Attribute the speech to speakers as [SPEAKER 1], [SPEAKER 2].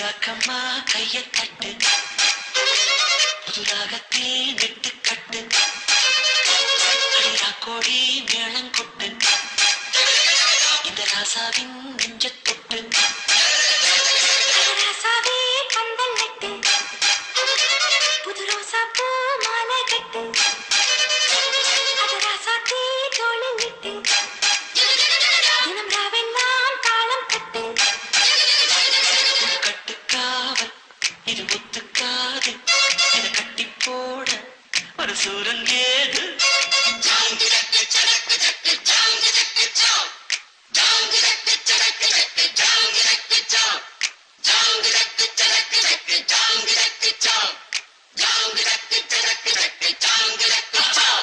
[SPEAKER 1] ராக்கம்மா கைய தட்டு. புது ராகத்தில் நெட்டு கட்டு. அடிரா கோடி மேளம் கொட்டு. இந்த ராசாவின் நெஞ்ச தொட்டு. இது முத்துக்காது. இதை கட்டி போட ஒரு சூரன்